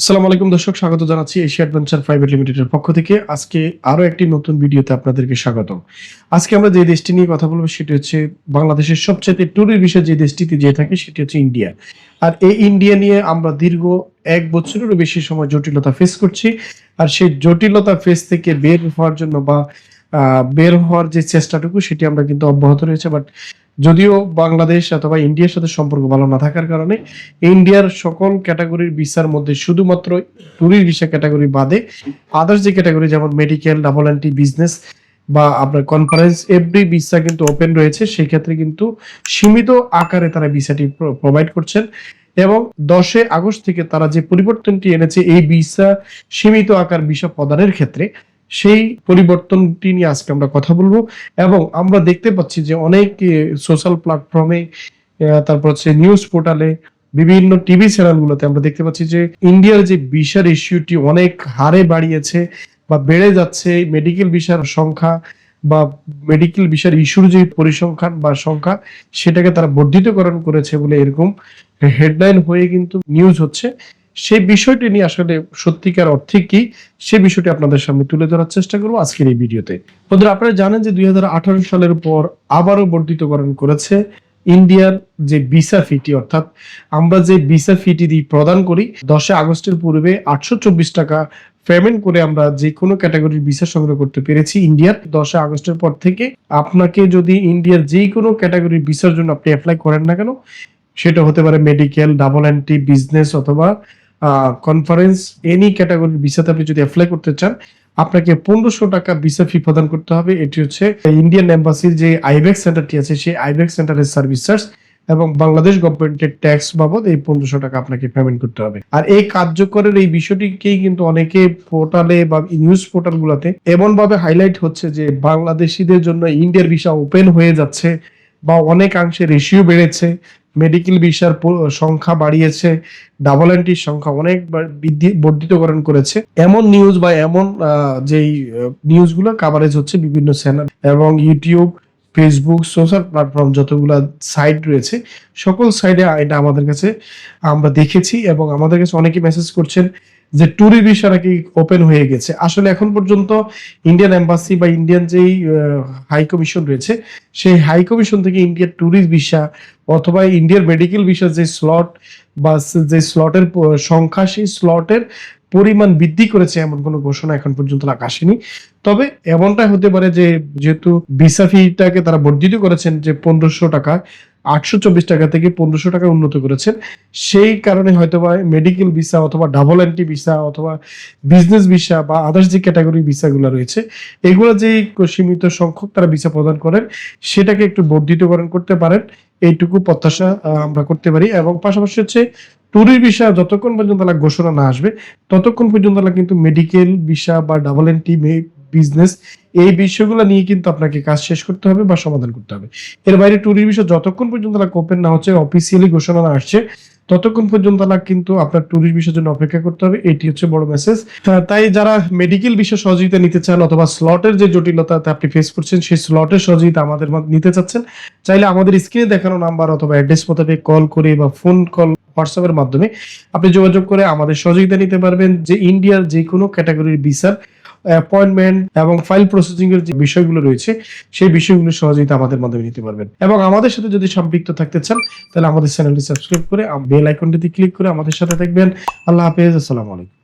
আসসালামু আলাইকুম দর্শক, স্বাগত জানাচ্ছি এশিয়া অ্যাডভেঞ্চার প্রাইভেট লিমিটেডের পক্ষ থেকে। আজকে আরও একটি নতুন ভিডিওতে আপনাদেরকে স্বাগতম। আজকে আমরা যে দেশটি নিয়ে কথা বলব সেটি হচ্ছে বাংলাদেশের সবচেয়ে ট্যুরের বিষয় যে দেশটিতে যেয়ে থাকে সেটি হচ্ছে ইন্ডিয়া। আর এই ইন্ডিয়া নিয়ে আমরা দীর্ঘ এক বছরেরও বেশি সময় জটিলতা ফেস করছি। আর সেই জটিলতা ফেস থেকে বের হওয়ার জন্য বা বের হওয়ার যে চেষ্টাটুকু সেটি আমরা কিন্তু অব্যাহত রয়েছে। বাট যদিও বাংলাদেশ অথবা ইন্ডিয়ার সাথে সম্পর্ক ভালো না থাকার কারণে ইন্ডিয়ার সকল ক্যাটাগরির ভিসার মধ্যে শুধুমাত্র ট্যুরিস্ট ভিসা ক্যাটাগরি বাদে আদার্স যে ক্যাটাগরি, যেমন মেডিকেল ডাবল এন্টি বিজনেস বা আপনার কনফারেন্স এভরি ভিসা কিন্তু ওপেন রয়েছে সেই ক্ষেত্রে কিন্তু সীমিত আকারে তারা ভিসাটি প্রোভাইড করছেন এবং দশে আগস্ট থেকে তারা যে পরিবর্তনটি এনেছে, এই ভিসা সীমিত আকার ভিসা প্রদানের ক্ষেত্রে সেই পরিবর্তনটি নিয়ে আজকে আমরা কথা বলব। এবং আমরা দেখতে পাচ্ছি যে অনেক সোশ্যাল প্ল্যাটফর্মে তারপর হচ্ছে নিউজ পোর্টালে বিভিন্ন টিভি চ্যানেলগুলোতে আমরা দেখতে পাচ্ছি যে ইন্ডিয়ার যে ভিসার ইস্যুটি অনেক হারে বাড়িয়েছে বা বেড়ে যাচ্ছে। মেডিকেল ভিসার সংখ্যা বা মেডিকেল ভিসার ইস্যুর যে পরিসংখ্যান বা সংখ্যা, সেটাকে তারা বর্ধিতকরণ করেছে বলে এরকম হেডলাইন হয়ে কিন্তু নিউজ হচ্ছে। সেই বিষয়টি নিয়ে আসলে সত্যিকার অর্থে কি, সে বিষয়টি আপনাদের সামনে তুলে ধরার চেষ্টা করব আজকের এই ভিডিওতে। বন্ধুরা, আপনারা জানেন যে দুই হাজার আঠারো সালের পর আবারও বর্ধিতকরণ করেছে ইন্ডিয়ার যে ভিসা ফিটি, অর্থাৎ আমরা যে ভিসা ফিটি দিই প্রদান করি দশে আগস্টের পূর্বে আটশো চব্বিশ টাকা পেমেন্ট করে আমরা যে কোনো ক্যাটাগরির ভিসা সংগ্রহ করতে পেরেছি ইন্ডিয়ার। দশে আগস্টের পর থেকে আপনাকে যদি ইন্ডিয়ার যে কোনো ক্যাটাগরির ভিসার জন্য আপনি অ্যাপ্লাই করেন না কেন, সেটা হতে পারে মেডিকেল ডাবল এন্টি বিজনেস অথবা কনফারেন্স এনি ক্যাটাগরির ভিসাতে আপনি যদি অ্যাপ্লাই করতে চান, আপনাকে পনেরোশো টাকা ভিসা ফি প্রদান করতে হবে। এটি হচ্ছে ইন্ডিয়ান এম্বাসির যে আইবেক সেন্টারটি আছে, সেই আইবেক সেন্টারের সার্ভিস চার্জ এবং বাংলাদেশ গভর্নমেন্টের ট্যাক্স বাবদ এই পনেরোশো টাকা আপনাকে পেমেন্ট করতে হবে। আর এই কার্যকরের এই বিষয়টিকেই কিন্তু অনেকে পোর্টালে বা নিউজ পোর্টাল গুলাতে এমন ভাবে হাইলাইট হচ্ছে যে বাংলাদেশিদের জন্য ইন্ডিয়ার ভিসা ওপেন হয়ে যাচ্ছে বা অনেকাংশে রেশিও বেড়েছে। মেডিকেল ভিসার সংখ্যা বাড়িয়েছে ডাবল এন্ট্রির সংখ্যা অনেক বৃদ্ধি বর্ধিতকরণ করেছে। এমন নিউজ বা এমন যেই নিউজগুলো কাভারেজ হচ্ছে বিভিন্ন চ্যানেল এবং ইউটিউব ফেসবুক সোশ্যাল প্ল্যাটফর্ম যতগুলো সাইট রয়েছে, সকল সাইডে এটা আমাদের কাছে আমরা দেখেছি এবং আমাদের কাছে অনেকে মেসেজ করছেন যে ট্যুরি ভিসা নাকি ওপেন হয়ে গেছে। আসলে এখন পর্যন্ত ইন্ডিয়ান এম্বাসি বা ইন্ডিয়ান যেই হাই কমিশন রয়েছে, সেই হাই কমিশন থেকে ইন্ডিয়ার ট্যুরিস্ট ভিসা অথবা ইন্ডিয়ার মেডিকেল ভিসা যে স্লট বা যে স্লটের সংখ্যা, সেই স্লটের পরিমাণ বৃদ্ধি করেছে এমন কোনো ঘোষণা এখন পর্যন্ত আসেনি। তবে এমনটা হতে পারে যে, যেহেতু ভিসা ফিটাকে তারা বর্ধিত করেছেন যে পনেরোশো টাকা আটশো চব্বিশ টাকা থেকে পনেরোশো টাকা উন্নত করেছেন। সেই কারণে হয়তো বা মেডিকেল ভিসা অথবা ডাবল এন্টি ভিসা অথবা বিজনেস ভিসা বা আদার্স যে ক্যাটাগরি ভিসাগুলো রয়েছে, এগুলো যে সীমিত সংখ্যক তারা ভিসা প্রদান করেন, সেটাকে একটু বর্ধিতকরণ করতে পারেন। এইটুকু প্রত্যাশা আমরা করতে পারি এবং পাশাপাশি হচ্ছে ট্যুরির ভিসা যতক্ষণ পর্যন্ত ঘোষণা না আসবে, ততক্ষণ পর্যন্ত কিন্তু মেডিকেল ভিসা বা ডাবল এন্টি বিজনেস এই বিষয়গুলো নিয়ে কিন্তু আপনাকে কাজ শেষ করতে হবে বা সমাধান করতে হবে। এর বাইরে ট্যুরির বিষয় যতক্ষণ পর্যন্ত তারা ওপেন না হচ্ছে অফিসিয়ালি ঘোষণা না আসছে, ততক্ষণ পর্যন্ত তারা কিন্তু আপনার ট্যুরিস্ট বিষয়ের জন্য অপেক্ষা করতে হবে। এটি হচ্ছে বড় মেসেজ তাই যারা মেডিকেল বিষয়ে সহযোগিতা নিতে চান অথবা স্লটের যে জটিলতাতে আপনি ফেস করছেন, সেই স্লটের সহযোগিতা আমাদের নিতে চাচ্ছেন। চাইলে আমাদের স্ক্রিনে দেখানো নাম্বার অথবা অ্যাড্রেস মোতাবেক কল করে বা ফোন কল হোয়াটসঅ্যাপের মাধ্যমে আপনি যোগাযোগ করে আমাদের সহযোগিতা নিতে পারবেন। যে ইন্ডিয়ার যে কোনো ক্যাটাগরির ভিসার অ্যাপয়েন্টমেন্ট এবং ফাইল প্রসেসিং এর যে বিষয়গুলো রয়েছে, সেই বিষয়গুলো সহজেই আমাদের মাধ্যমে নিতে পারবেন। এবং আমাদের সাথে যদি সম্পৃক্ত থাকতে চান, তাহলে আমাদের চ্যানেলটি সাবস্ক্রাইব করে বেল আইকনটিতে ক্লিক করে আমাদের সাথে থাকবেন। আল্লাহ হাফেজ, আসসালামু আলাইকুম।